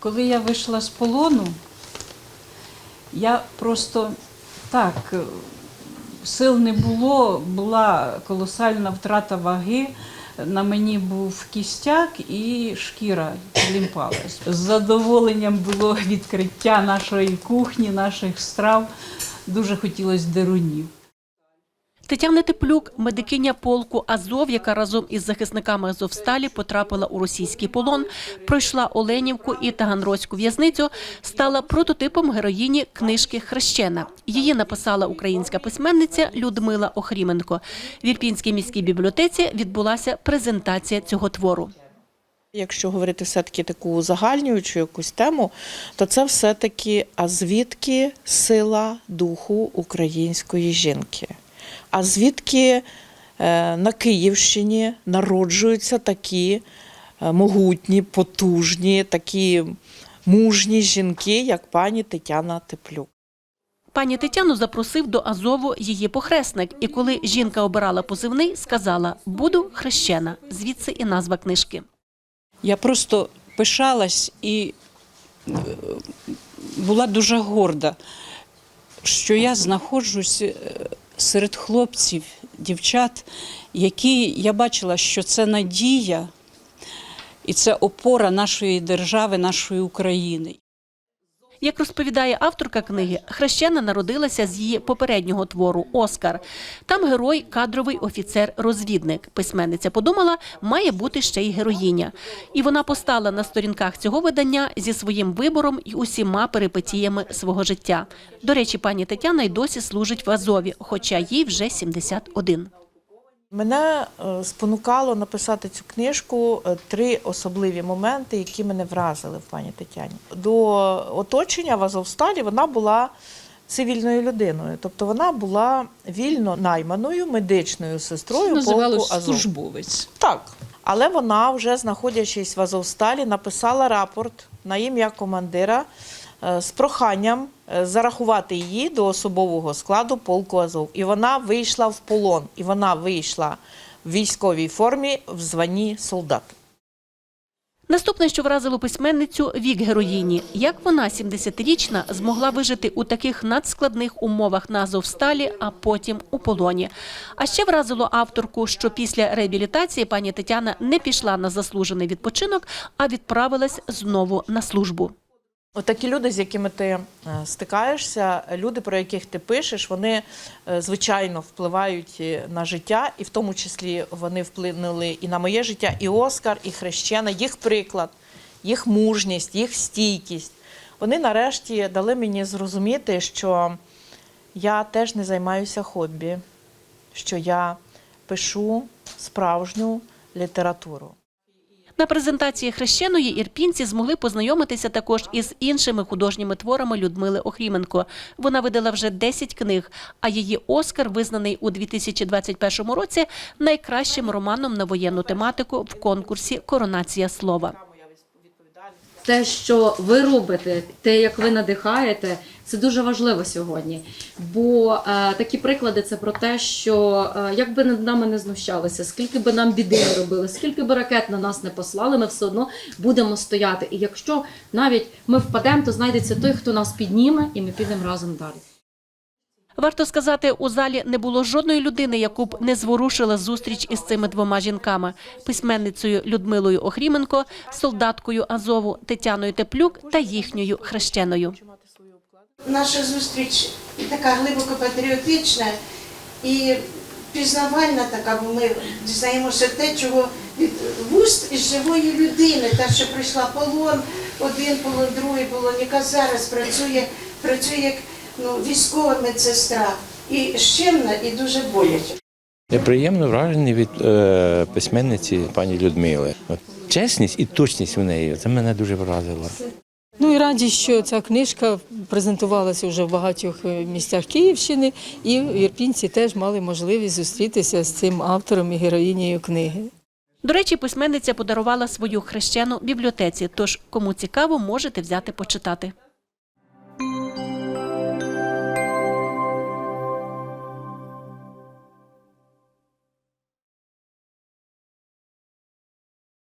Коли я вийшла з полону, я просто так, е, сил не було, була колосальна втрата ваги. На мені був кістяк і шкіра лімпалась. З задоволенням було відкриття нашої кухні, наших страв. Дуже хотілося дерунів. Тетяна Теплюк, медикиня полку Азов, яка разом із захисниками Азовсталі потрапила у російський полон, пройшла Оленівку і Таганрозьку в'язницю, стала прототипом героїні книжки Хрещена. Її написала українська письменниця Людмила Охріменко. В Ірпінській міській бібліотеці відбулася презентація цього твору. Якщо говорити все-таки таку узагальнюючу якусь тему, то це все-таки а звідки сила духу української жінки? А звідки е, на Київщині народжуються такі е, могутні, потужні, такі мужні жінки, як пані Тетяна Теплюк? Пані Тетяну запросив до Азову її похресник. І коли жінка обирала позивний, сказала «Буду хрещена». Звідси і назва книжки. Я просто пишалась і е, була дуже горда, що я знаходжусь серед хлопців, дівчат, які я бачила, що це надія і це опора нашої держави, нашої України. Як розповідає авторка книги, хрещена народилася з її попереднього твору Оскар. Там герой кадровий офіцер-розвідник. Письменниця подумала, має бути ще й героїня. І вона постала на сторінках цього видання зі своїм вибором і усіма перипетіями свого життя. До речі, пані Тетяна й досі служить в Азові, хоча їй вже 71. Мене е, спонукало написати цю книжку е, три особливі моменти, які мене вразили в пані Тетяні. До оточення в Азовсталі вона була цивільною людиною, тобто вона була вільно найманою медичною сестрою полку Азов. службовець. Так. Але вона, вже знаходячись в Азовсталі, написала рапорт на ім'я командира з проханням е, зарахувати її до особового складу полку Азов. І вона вийшла в полон, і вона вийшла в військовій формі в званні солдат. Наступне, що вразило письменницю, вік героїні. Як вона, 70-річна, змогла вижити у таких надскладних умовах на Азовсталі, а потім у полоні. А ще вразило авторку, що після реабілітації пані Тетяна не пішла на заслужений відпочинок, а відправилась знову на службу. Отакі люди, з якими ти е, стикаєшся, люди, про яких ти пишеш, вони е, звичайно впливають е, на життя, і в тому числі вони вплинули і на моє життя, і Оскар, і Хрещена, їх приклад, їх мужність, їх стійкість. Вони нарешті дали мені зрозуміти, що я теж не займаюся хобі, що я пишу справжню літературу. На презентації хрещеної ірпінці змогли познайомитися також із іншими художніми творами Людмили Охріменко. Вона видала вже 10 книг, а її Оскар визнаний у 2021 році найкращим романом на воєнну тематику в конкурсі Коронація слова. Те, що ви робите, те, як ви надихаєте, це дуже важливо сьогодні. Бо е, такі приклади це про те, що е, як би над нами не знущалися, скільки би нам біди не робили, скільки би ракет на нас не послали, ми все одно будемо стояти. І якщо навіть ми впадемо, то знайдеться той, хто нас підніме, і ми підемо разом далі. Варто сказати, у залі не було жодної людини, яку б не зворушила зустріч із цими двома жінками: письменницею Людмилою Охріменко, солдаткою Азову Тетяною Теплюк та їхньою хрещеною. Наша зустріч така глибоко патріотична і пізнавальна така, бо ми дізнаємося те, чого від вуст із живої людини, та, що прийшла полон, один полон, другий полон, яка зараз працює, працює як ну, військова медсестра. І щемна, і дуже боляче. Я приємно вражений від е, письменниці пані Людмили. От чесність і точність в неї це мене дуже вразило. Ну і раді, що ця книжка презентувалася вже в багатьох е, місцях Київщини, і Ірпінці теж мали можливість зустрітися з цим автором і героїнею книги. До речі, письменниця подарувала свою хрещену бібліотеці. Тож, кому цікаво, можете взяти почитати.